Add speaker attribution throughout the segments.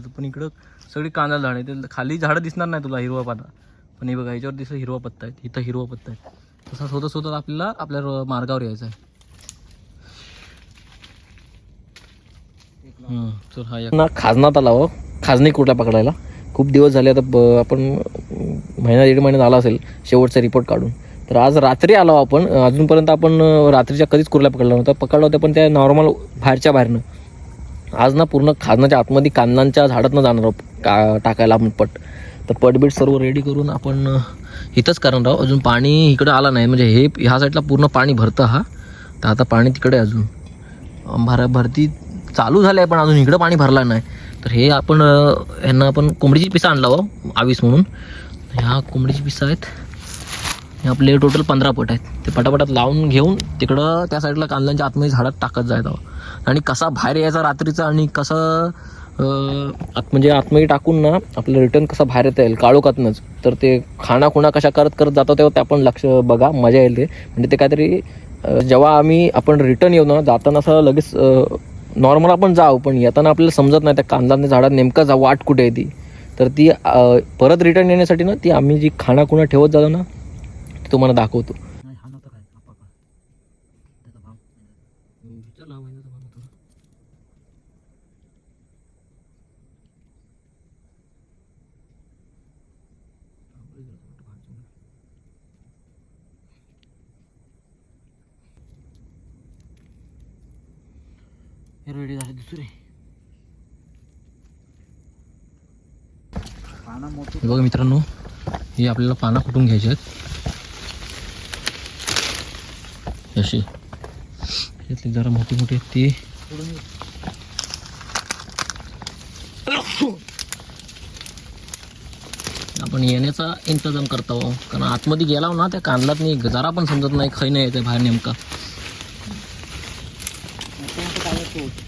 Speaker 1: पण इकडं सगळी कांदा झाड आहे ते खाली झाडं दिसणार नाही तुला हिरवा पाना. पण हे बघा याच्यावर दिसत हिरवा पत्ता आहे. इथं हिरवा पत्ता आहे. तसा स्वतः स्वतः आपल्याला आपल्या मार्गावर यायचं आहे. हम्म, तर हा एक- ना खाजना हो. खाजणी कुठला पकडायला? खूप दिवस झाले आता आपण महिना दीड महिना झाला असेल शेवटचा रिपोर्ट काढून. तर आज रात्री आलो आपण. अजूनपर्यंत आपण रात्रीच्या कधीच कुर्ला पकडला नव्हता. पकडला होता पण त्या नॉर्मल बाहेरच्या बाहेरनं. आज ना पूर्ण खाजनाच्या आतमध्ये कांदांच्या झाडातनं जाणार आहोत. का टाकायला आपण पट. तर पटबीट सर्व रेडी करून आपण इथंच करणार आहोत. अजून पाणी इकडं आलं नाही. म्हणजे हे ह्या साईडला पूर्ण पाणी भरतं हा. तर आता पाणी तिकडे अजून. भर भरती चालू झालं आहे पण अजून इकडं पाणी भरलं नाही. तर हे आपण ह्यांना आपण कोंबडीची पिसा आणला हो आवीस म्हणून. ह्या कोंबडीची पिसा आहेत. हे आपले टोटल पंधरा पट आहेत. ते पटापटात लावून घेऊन तिकडं त्या साईडला कांद्यांच्या आतमध्ये झाडात टाकत जायचं आणि कसा बाहेर यायचा रात्रीचा आणि कसं आत म्हणजे आतमध्ये टाकून ना आपलं रिटर्न कसं बाहेर येता येईल काळोखातनंच. तर ते खाणा खुणा कशा करत करत जातो तेव्हा ते आपण लक्ष बघा मजा येईल ते. म्हणजे ते काहीतरी जेव्हा आम्ही आपण रिटर्न येऊ ना जाताना असं लगेच नॉर्मल आपण जाऊ पण येताना आपल्याला समजत नाही त्या कांदाच्या झाडात नेमका जा वाट कुठे आहे ती. तर ती परत रिटर्न येण्यासाठी ना ती आम्ही जी खाणा खुणा ठेवत जातो ना तुम्हाला दाखवतो. रेडी झाले दुसरे. हे बघा मित्रांनो हे आपल्याला पानं कुठून घ्यायचे आहेत? अशी. यातली जरा मोठी मोठी आहेत ती. आपण येण्याचा इंतजाम करतो कारण आतमध्ये गेला ना त्या कांदलात नाही जरा पण समजत नाही खै नाही येते बाहेर नेमका
Speaker 2: मोठं मोठं काय तो एक लाख.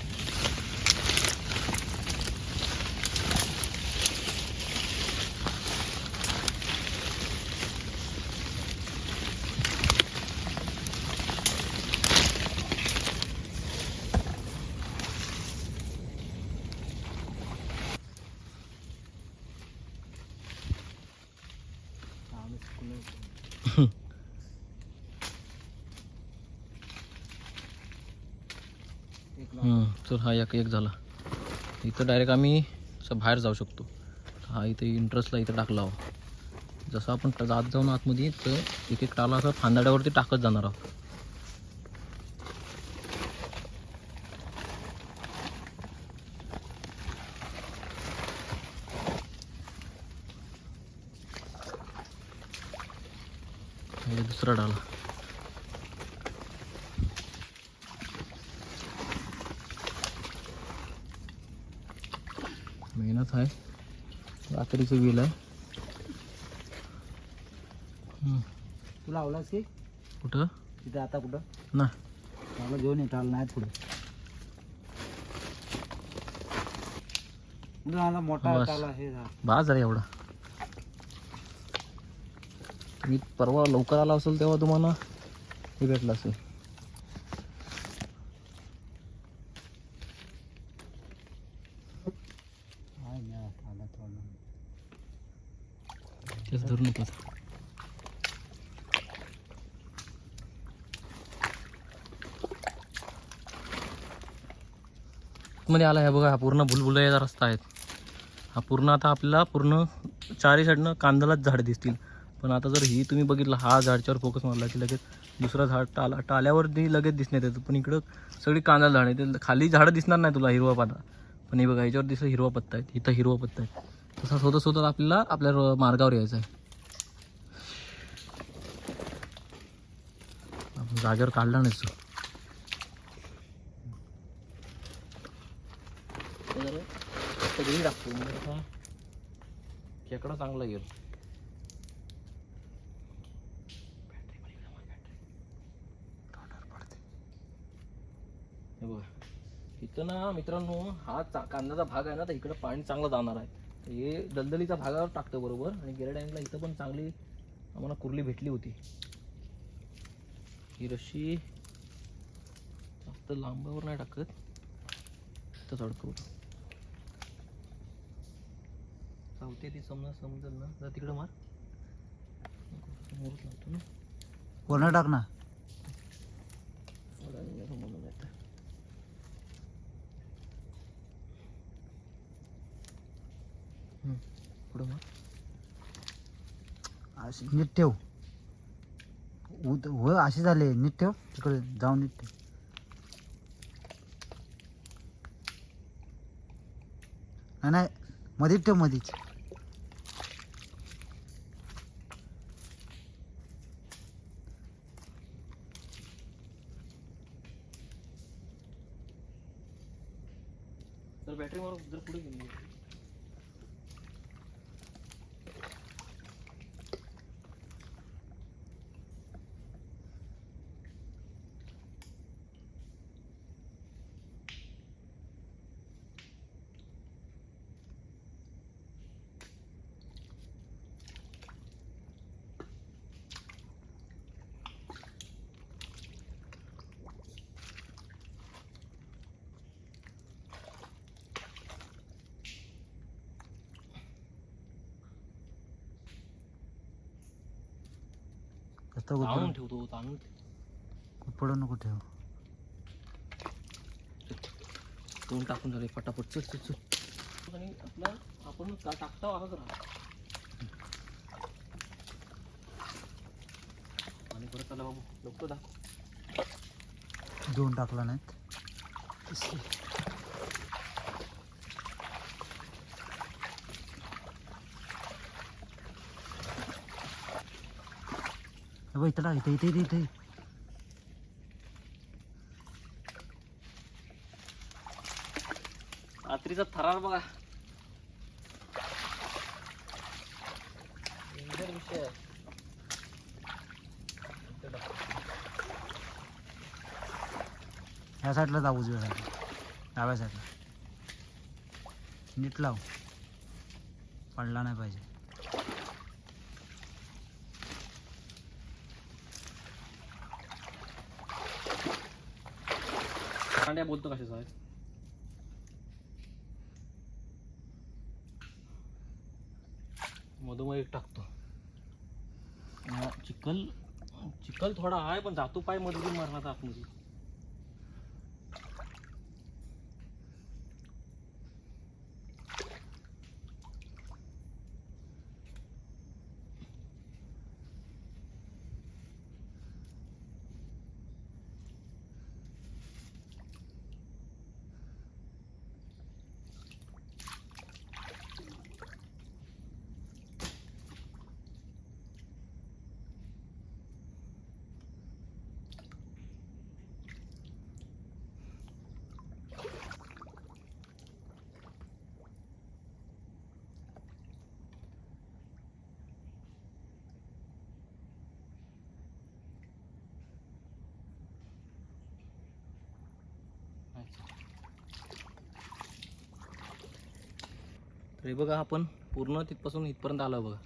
Speaker 1: हम्म, तर हा एक एक झाला. इथं डायरेक्ट आम्ही असं बाहेर जाऊ शकतो. हा इथे इंटरेस्टला इथं टाकला हो जसं आपण जात जाऊन आतमध्ये तर एक एक टाला असं फांदाड्यावरती टाकत जाणार आहोत. दुसरा डाला. मेहनत आहे. रात्रीचं वेल आहे.
Speaker 2: तू लावलास की?
Speaker 1: कुठं?
Speaker 2: तिथे आता कुठं?
Speaker 1: ना.
Speaker 2: मला घेऊन येत आलं नाही पुढे. मोठा
Speaker 1: बस.
Speaker 2: टाला हे झाला.
Speaker 1: बाज आहे एवढा. मी परवा लवकर आला असेल तेव्हा तुम्हाला. हे भेटलं असेल
Speaker 2: हाय ना, टाला थोडा.
Speaker 1: तेच धरून नको मध्ये आला आहे बघा हा पूर्ण भुलभुलयाचा रस्ता आहेत हा पूर्ण आता आपल्याला पूर्ण चारही साईडनं कांदालाच झाड दिसतील. पण आता जर ही तुम्ही बघितलं हा झाडच्यावर फोकस मारला की लगेच दुसरा झाड टाला टाल्यावर लगेच दिसण्यात येतं. पण इकडं सगळी कांदा झाड आहे ते खाली झाडं दिसणार नाही तुला हिरवा पाता पण हे बघा याच्यावर दिसत हिरवा पत्ता आहे. इथं हिरवा पत्ता आहे. तसा स्वतः स्वतः आपल्याला आपल्या मार्गावर यायचं आहे. जागेवर काढला नाही सर. तो जरा सगळी टाकतो खेकडा चांगला हे बघा. इथं ना मित्रांनो हा चा कांद्याचा भाग आहे ना तर इकडं पाणी चांगलं जाणार आहे. तर हे दलदलीच्या भागावर टाकतं बरोबर. आणि गेल्या टाईमला इथं पण चांगली आम्हाला कुर्ली भेटली होती. ही रशी जास्त लांबावर नाही टाकत. इथंच अडकवतो चावते ती समजा समजेल ना. जरा तिकडं मार. समोरच लावतो ना.
Speaker 2: टाक ना
Speaker 1: मला नाही समजलं नाही तर. हम्म, पुढं
Speaker 2: अशी. नीट ठेव. व असे झाले नीट ठेव. तिकडे जाऊन नीट ठेव. नाही, नाही. मध्येच ठेव मध्येच
Speaker 1: तर बॅटरी मारून जर पुढे गेली.
Speaker 2: कसं
Speaker 1: ताणून
Speaker 2: गुड
Speaker 1: ठेवतो ताणून ठेव.
Speaker 2: पडू नको ठेव
Speaker 1: तोंड टाकून झाले फटाफट चल चल चल आणि आपला आपण का टाकता असंच राहा आणि परत आला बाबू लवकर दाखव
Speaker 2: दोन टाकला नाहीत बघ, इथं टाक इथं इथे इथे
Speaker 1: रात्रीचा थरार बघा. विषय.
Speaker 2: ह्या साईडला जाऊ उजव्या साईडला डाव्या साईडला नीट लाव. पडला नाही पाहिजे.
Speaker 1: कांड्या बोलतो कशाचा आहे? मधोमध एक टाकतो. चिखल चिखल थोडा आहे पण जातो पायमध्ये मारणार आतमध्ये. तर हे बघा आपण पूर्ण तिथपासून इथपर्यंत आलो बघा.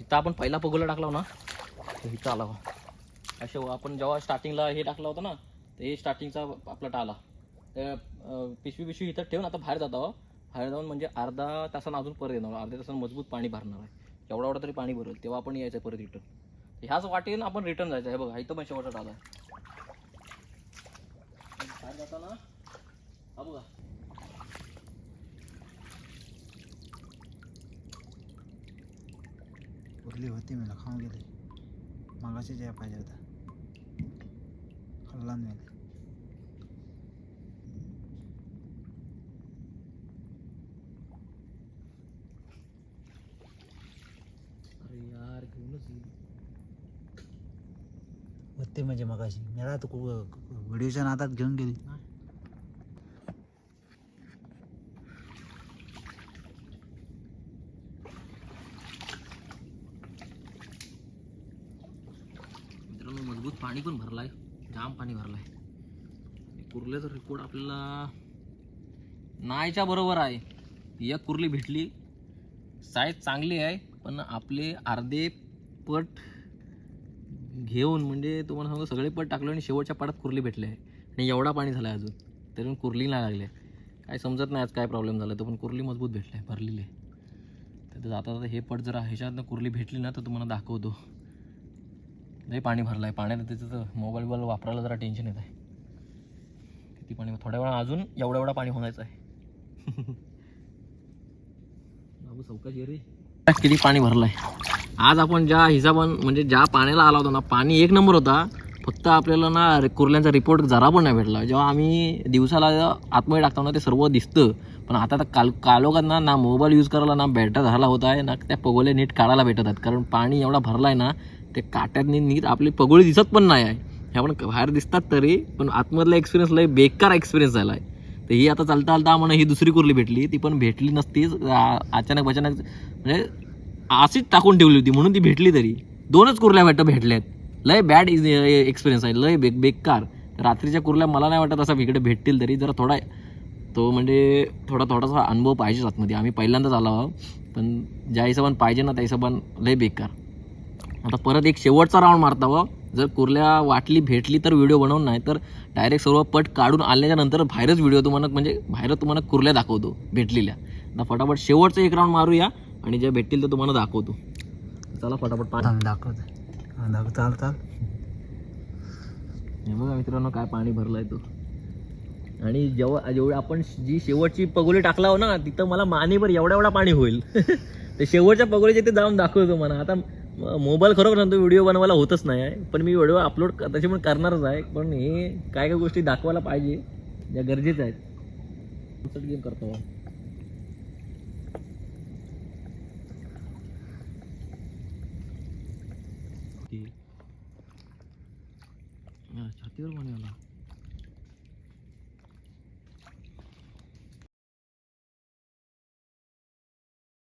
Speaker 1: इथं आपण पहिला पगोला टाकला ना? तर इथं आला असे आपण जेव्हा स्टार्टिंगला हे टाकला होता ना तर हे स्टार्टिंगचा आपला टाला. पिशवी पिशवी इथं ठेवून आता बाहेर जातो. बाहेर जाऊन म्हणजे अर्धा तासानं अजून परत येणार. अर्ध्या तासानं मजबूत पाणी भरणार आहे. एवढा एवढा तरी पाणी भरेल. तेव्हा आपण यायचं परत रिटर्न ह्याच वाटेन आपण रिटर्न जायचं आहे. बघा इथं पण शेवटचा टाला आहे. बाहेर जाताना हा बघा
Speaker 2: उरली होती मला खाऊन गेली मागाशी या पाहिजे होता खाल्ला मी
Speaker 1: अरे यार घेऊनच येईल
Speaker 2: होते म्हणजे मगाशी मला तू व्हिडिओच्या नादात घेऊन गेली
Speaker 1: पाणी पण भरलं आहे जाम पाणी भरलं आहे कुर्ल्याचा रेकॉर्ड आपल्याला नाहीच्या बरोबर आहे. एक कुर्ली भेटली. साईज चांगली आहे पण आपले अर्धे पट घेऊन म्हणजे तुम्हाला सांगतो सगळे पट टाकले आणि शेवटच्या पाटात कुर्ली भेटले आहे. आणि एवढा पाणी झाला आहे अजून तरी पण कुर्ली नाही लागले काय समजत नाही आज काय प्रॉब्लेम झाला तो पण कुर्ली मजबूत भेटले भरलेली आहे. तर जाता जाता हे पट जर ह्याच्यातनं कुर्ली भेटली ना तर तुम्हाला दाखवतो. लई पाणी भरलं आहे पाण्यात त्याचं तर मोबाईल बिबाईल वापरायला जरा टेन्शन येत आहे किती पाणी थोड्या वेळा अजून एवढा एवढा पाणी होण्याचं आहे. बाबू चौकाशी रे. किती पाणी भरलं आहे आज आपण ज्या हिसाबान म्हणजे ज्या पाण्याला आला होता ना पाणी एक नंबर होता. फक्त आपल्याला ना कुर्ल्यांचा रिपोर्ट जरा पण नाही भेटला. जेव्हा आम्ही दिवसाला आतमध्ये टाकतो ना ते सर्व दिसतं. पण आता तर काल कालोखात ना ना मोबाईल यूज करायला ना बॅटरी झाला होता आहे ना त्या पगोले नीट काढायला भेटत आहेत. कारण पाणी एवढा भरला आहे ना ते काट्यातनी नीट आपली पगोळी दिसत पण नाही आहे. ह्या पण बाहेर दिसतात तरी पण आतमधला एक्सपिरियन्स लय बेकार एक्सपिरियन्स झाला आहे तर ही आता चालता चालता आम्हाला ही दुसरी कुर्ली भेटली. ती पण भेटली नसतीच अचानक अचानक म्हणजे अशीच टाकून ठेवली होती म्हणून ती भेटली तरी. दोनच कुर्ल्या वाटतं भेटल्यात. लय बॅड एक्सपिरियन्स आहे. लय बे बेकार. रात्रीच्या कुर्ल्या मला नाही वाटत असं इकडे भेटतील तरी. जरा थोडा तो म्हणजे थोडा थोडासा अनुभव पाहिजेच आतमध्ये. आम्ही पहिल्यांदाच आलो आहोत. पण ज्या हिशोबान पाहिजे ना त्या हिशोबाने लय बेकार. आता परत एक शेवटचा राऊंड मारता व जर कुर्ल्या वाटली भेटली तर व्हिडिओ बनवून नाही तर डायरेक्ट सर्व पट काढून आल्याच्यानंतर बाहेरच व्हिडिओ तुम्हाला म्हणजे बाहेर तुम्हाला कुर्ल्या दाखवतो भेटलेल्या. आता फटाफट शेवटचं एक राऊंड मारूया आणि ज्या भेटतील ते तुम्हाला दाखवतो. चला फटाफट पाणी.
Speaker 2: दाखवतो. दाखव चाल चाल.
Speaker 1: हे बघा मित्रांनो काय पाणी भरलंय तो. आणि जेव्हा जेवढी आपण जी शेवटची पगोली टाकला हो ना तिथं मला मानेभर एवढा एवढा पाणी होईल. ते शेवटच्या पगोलीच्या ते जाऊन दाखवतो मला. आता मोबाईल खरोखर सांगतो व्हिडिओ बनवायला होतच नाही आहे. पण मी व्हिडिओ अपलोड तशी पण करणारच आहे. पण हे काय काय गोष्टी दाखवायला पाहिजे ज्या गरजेच्या आहेत. गेम करतो छातीवर पाणी आला?